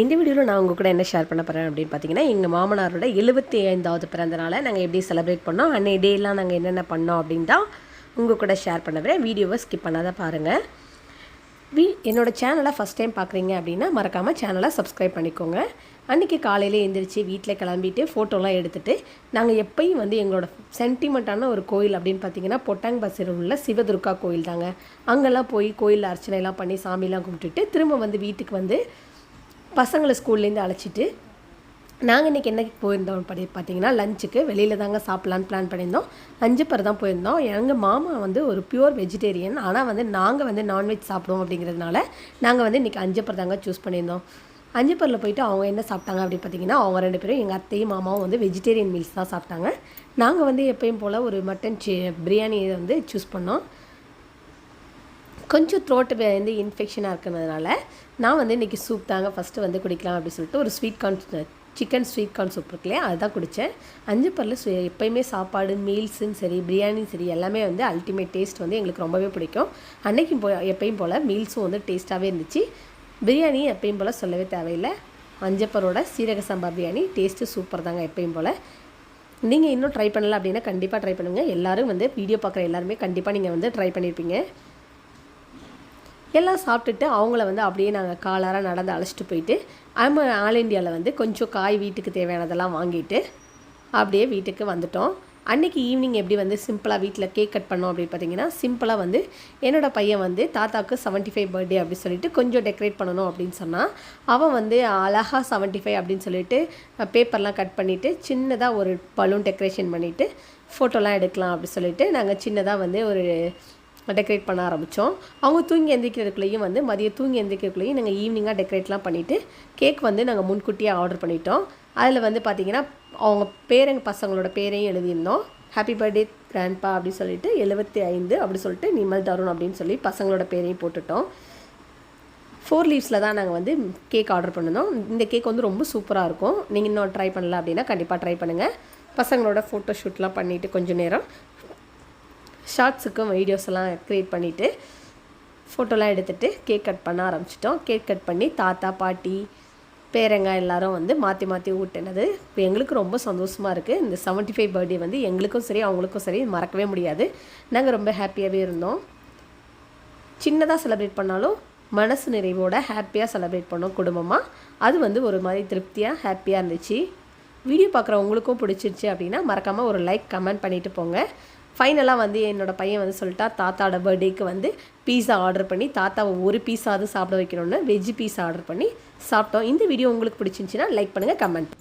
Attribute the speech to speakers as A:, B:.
A: இந்த வீடியோவில் நான் உங்கள் கூட என்ன ஷேர் பண்ண போகிறேன் அப்படின்னு பார்த்தீங்கன்னா எங்கள் மாமனாரோட எழுபத்தி ஐந்தாவது பிறந்தநாளை நாங்கள் எப்படி செலிப்ரேட் பண்ணோம் அன்னைய டேலாம் நாங்கள் என்னென்ன பண்ணோம் அப்படின்னு தான் உங்கள் கூட ஷேர் பண்ண போகிறேன் வீடியோவை ஸ்கிப் பண்ணாத பாருங்கள் வீ என்னோட சேனலை ஃபஸ்ட் டைம் பார்க்குறீங்க அப்படின்னா மறக்காமல் சேனலை சப்ஸ்கிரைப் பண்ணிக்கோங்க. அன்றைக்கி காலையில் எழுந்திரிச்சு வீட்டில் கிளம்பிட்டு ஃபோட்டோலாம் எடுத்துகிட்டு நாங்கள் எப்பயும் வந்து எங்களோட சென்டிமெண்ட்டான ஒரு கோயில் அப்படின்னு பார்த்தீங்கன்னா பொட்டாங் பஸ்ஸில் உள்ள சிவதுர்கா கோயில் தாங்க அங்கெல்லாம் போய் கோயிலில் அர்ச்சனைலாம் பண்ணி சாமிலாம் கும்பிட்டுட்டு திரும்ப வந்து வீட்டுக்கு வந்து பசங்களை ஸ்கூல்லேருந்து அழைச்சிட்டு நாங்கள் இன்றைக்கி என்ன போயிருந்தோம் படி பார்த்தீங்கன்னா லஞ்சுக்கு வெளியில் தாங்க சாப்பிட்லான்னு பிளான் பண்ணியிருந்தோம். அஞ்சு பேர் தான் போயிருந்தோம். எங்கள் மாமா வந்து ஒரு பியூர் வெஜிடேரியன் ஆனால் வந்து நாங்கள் வந்து நான்வெஜ் சாப்பிடுவோம் அப்படிங்கிறதுனால நாங்கள் வந்து இன்றைக்கி அஞ்சு பேர் தாங்க சூஸ் பண்ணியிருந்தோம். அஞ்சு பேரில் போயிட்டு அவங்க என்ன சாப்பிட்டாங்க அப்படின்னு பார்த்தீங்கன்னா அவங்க ரெண்டு பேரும் எங்கள் அத்தையும் மாமாவும் வந்து வெஜிடேரியன் மீல்ஸ் தான் சாப்பிட்டாங்க. நாங்கள் வந்து எப்பயும் போல் ஒரு மட்டன் சி பிரியாணி வந்து சூஸ் பண்ணோம். கொஞ்சம் த்ரோட்டு வந்து இன்ஃபெக்ஷனாக இருக்கிறதுனால நான் வந்து இன்றைக்கி சூப் தாங்க ஃபஸ்ட்டு வந்து குடிக்கலாம் அப்படின்னு சொல்லிட்டு ஒரு sweet corn chicken sweet corn soup இருக்கு இல்லையா அதுதான் குடித்தேன் அஞ்சு பரில் சு எப்போயுமே சாப்பாடு மீல்ஸும் சரி பிரியாணியும் சரி எல்லாமே வந்து அல்டிமேட் டேஸ்ட் வந்து எங்களுக்கு ரொம்பவே பிடிக்கும். அன்றைக்கும் போ எப்பயும் போல் மீல்ஸும் வந்து டேஸ்ட்டாகவே இருந்துச்சு. பிரியாணி எப்பயும் போல் சொல்லவே தேவையில்லை. அஞ்சப்பரோட சீரக சம்பா பிரியாணி டேஸ்ட்டு சூப்பர் தாங்க எப்பயும் போல். நீங்கள் இன்னும் ட்ரை பண்ணலை அப்படின்னா கண்டிப்பாக ட்ரை பண்ணுங்கள் எல்லோரும் வந்து வீடியோ பார்க்குற எல்லாருமே கண்டிப்பாக நீங்கள் வந்து ட்ரை பண்ணியிருப்பீங்க எல்லாம் சாப்பிட்டுட்டு அவங்கள வந்து அப்படியே நாங்கள் காலாராக நடந்து அழைச்சிட்டு போயிட்டு நம்ம ஆல் இண்டியாவில் வந்து கொஞ்சம் காய் வீட்டுக்கு தேவையானதெல்லாம் வாங்கிட்டு அப்படியே வீட்டுக்கு வந்துட்டோம். அன்றைக்கி ஈவினிங் எப்படி வந்து சிம்பிளாக வீட்டில் கேக் கட் பண்ணோம் அப்படின்னு பார்த்தீங்கன்னா சிம்பிளாக வந்து என்னோடய பையன் வந்து தாத்தாவுக்கு செவன்ட்டி ஃபைவ் பர்த்டே அப்படின்னு சொல்லிட்டு கொஞ்சம் டெக்கரேட் பண்ணணும் அப்படின்னு சொன்னால் அவன் வந்து அழகாக செவன்ட்டி ஃபைவ் அப்படின்னு சொல்லிட்டு பேப்பர்லாம் கட் பண்ணிவிட்டு சின்னதாக ஒரு பலூன் டெக்கரேஷன் பண்ணிவிட்டு ஃபோட்டோலாம் எடுக்கலாம் அப்படின்னு சொல்லிட்டு நாங்கள் சின்னதாக வந்து ஒரு டெக்கரேட் பண்ண ஆரம்பித்தோம் அவங்க தூங்கி எந்திரிக்கிறதுக்குள்ளேயும் வந்து மதியம் தூங்கி எந்திரிக்கிறதுக்குள்ளேயும் நாங்கள் ஈவினிங்காக டெக்கரேட்லாம் பண்ணிவிட்டு கேக் வந்து நாங்கள் முன்கூட்டியே ஆர்டர் பண்ணிட்டோம். அதில் வந்து பார்த்திங்கன்னா அவங்க பேரங்க பசங்களோட பேரையும் எழுதியிருந்தோம். ஹாப்பி பர்த்டே கிராண்ட்பா அப்படின்னு சொல்லிட்டு எழுபத்தி ஐந்து அப்படி சொல்லிட்டு நிமல் தருண் அப்படின்னு சொல்லி பசங்களோட பேரையும் போட்டுட்டோம். ஃபோர் லீவ்ஸில் தான் நாங்கள் வந்து கேக் ஆர்டர் பண்ணிருந்தோம். இந்த கேக் வந்து ரொம்ப சூப்பராக இருக்கும். நீங்கள் இன்னும் ட்ரை பண்ணல அப்படின்னா கண்டிப்பாக ட்ரை பண்ணுங்கள் பசங்களோட ஃபோட்டோ ஷூட்லாம் பண்ணிவிட்டு கொஞ்சம் நேரம். ஷார்ட்ஸுக்கும் வீடியோஸ் எல்லாம் க்ரியேட் பண்ணிவிட்டு ஃபோட்டோலாம் எடுத்துகிட்டு கேக் கட் பண்ண ஆரம்பிச்சிட்டோம். கேக் கட் பண்ணி தாத்தா பாட்டி பேரங்க எல்லாரும் வந்து மாற்றி மாற்றி ஊட்டினது. இப்போ எங்களுக்கு ரொம்ப சந்தோஷமாக இருக்குது இந்த செவன்ட்டி ஃபைவ் பர்த்டே வந்து எங்களுக்கும் சரி அவங்களுக்கும் சரி மறக்கவே முடியாது. நாங்கள் ரொம்ப ஹாப்பியாகவே இருந்தோம். சின்னதாக செலிப்ரேட் பண்ணாலும் மனசு நிறைவோட ஹாப்பியாக செலிப்ரேட் பண்ணோம் குடும்பமாக அது வந்து ஒரு மாதிரி திருப்தியாக ஹாப்பியாக இருந்துச்சு. வீடியோ பார்க்குறவங்களுக்கும் பிடிச்சிருச்சு அப்படின்னா மறக்காமல் ஒரு லைக் கமெண்ட் பண்ணிவிட்டு போங்க. ஃபைனலாக வந்து என்னோடய பையன் வந்து சொல்லிட்டா தாத்தாவோட பர்த்டேக்கு வந்து பீஸா ஆர்டர் பண்ணி தாத்தாவை ஒரு பீஸாவது சாப்பிட வைக்கணும்னு வெஜ் பீஸா ஆர்டர் பண்ணி சாப்பிட்டோம். இந்த வீடியோ உங்களுக்கு பிடிச்சிருந்துச்சின்னா லைக் பண்ணுங்கள் கமெண்ட்